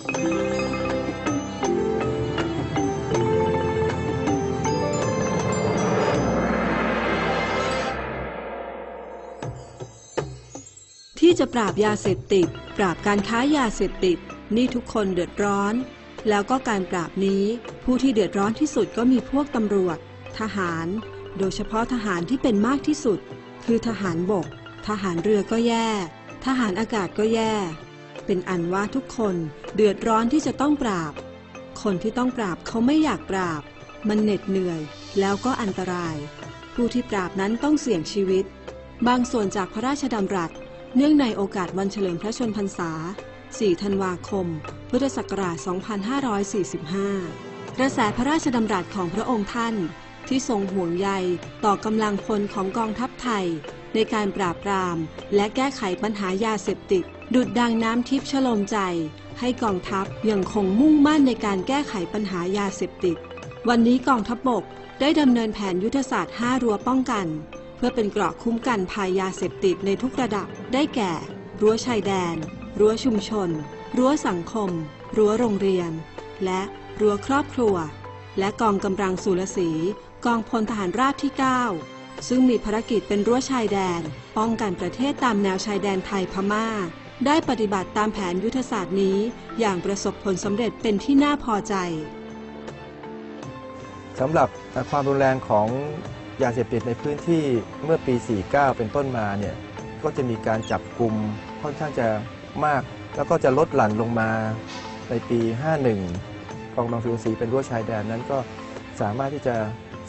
ที่จะปราบยาเสพติด ปราบการค้ายาเสพติด นี่ทุกคนเดือดร้อน แล้วก็การปราบนี้ ผู้ที่เดือดร้อนที่สุดก็มีพวกตำรวจ ทหาร โดยเฉพาะทหารที่เป็นมากที่สุด คือทหารบก ทหารเรือก็แย่ ทหารอากาศก็แย่ เป็นอันว่าทุกคนเดือดร้อนที่จะต้องปราบ คนที่ต้องปราบเขาไม่อยากปราบ มันเหน็ดเหนื่อย แล้วก็อันตราย ผู้ที่ปราบนั้นต้องเสี่ยงชีวิต บางส่วนจากพระราชดำรัส เนื่องในโอกาสวันเฉลิมพระชนพรรษา 4 ธันวาคม พุทธศักราช 2545 กระแสพระราชดำรัสของพระองค์ท่านที่ทรงห่วงใยต่อกำลังพลของกองทัพไทย ในการปราบปรามและแก้ไขปัญหายาเสพติด ดุดดังน้ำทิพย์ชโลมใจ ให้กองทัพยังคงมุ่งมั่นในการแก้ไขปัญหายาเสพติด วันนี้กองทัพบบกได้ดำเนินแผนยุทธศาสตร์ 5 รั้วป้องกัน เพื่อเป็นเกราะคุ้มกันภัยยาเสพติดในทุกระดับ ได้แก่ รั้วชายแดน รั้วชุมชน รั้วสังคม รั้วโรงเรียน และรั้วครอบครัว และกองกำลังสุรศรีกองพลทหารราบที่ 9 ซึ่งมีภารกิจเป็นรั้วชายแดน ป้องกันประเทศตามแนวชายแดนไทยพม่า ได้ปฏิบัติตามแผนยุทธศาสตร์นี้อย่างประสบผลสำเร็จเป็นที่น่าพอใจสำหรับความรุนแรงของยาเสพติดในพื้นที่เมื่อปี 49 เป็นต้นมาเนี่ยก็จะมีการจับกลุ่มค่อนข้างจะมาก แล้วก็จะลดหลั่นลงมาในปี 51 กองกำลังสุสีเป็นรั้วชายแดนนั้นก็สามารถที่จะ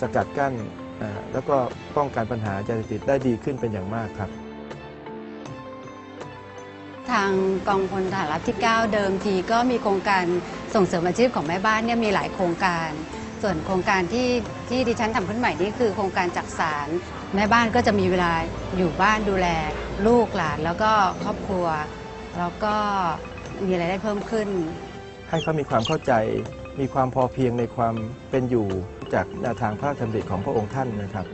สกัดกั้นแล้วก็ป้องกันปัญหายาเสพติดได้ดีขึ้นเป็นอย่างมากครับ ทางกองพลทหารราบที่ 9 เดิมทีก็มีโครงการส่งเสริมอาชีพของแม่บ้านเนี่ยมีหลายโครงการ ส่วนโครงการที่ที่ดิฉันทำขึ้นใหม่นี่คือโครงการจักสารแม่บ้านก็จะมีเวลาอยู่บ้านดูแล ลูกหลานแล้วก็ครอบครัว แล้วก็มีรายได้เพิ่มขึ้น ให้เขามีความเข้าใจ มีความพอเพียงในความเป็นอยู่จากแนวทางพระราชดำริของพระองค์ท่านนะครับ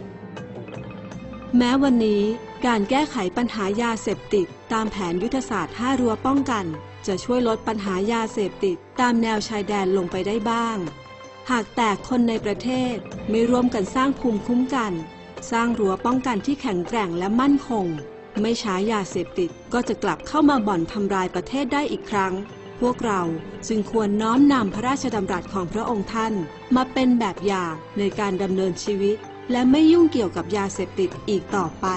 แม้วันนี้ การแก้ไขปัญหายาเสพติด ตามแผนยุทธศาสตร์ 5 รั้วป้องกัน จะช่วยลดปัญหายาเสพติด ตามแนวชายแดนลงไปได้บ้าง หากแต่คนในประเทศไม่ร่วมกันสร้างภูมิคุ้มกัน สร้างรั้วป้องกันที่แข็งแกร่งและมั่นคง ไม่ช้ายาเสพติดก็จะกลับเข้ามาบ่อนทำลายประเทศได้อีกครั้ง พวกเราจึงควรน้อมนำพระราชดำรัสของพระองค์ท่าน มาเป็นแบบอย่างในการดำเนินชีวิตและไม่ยุ่งเกี่ยวกับยาเสพติดอีกต่อไป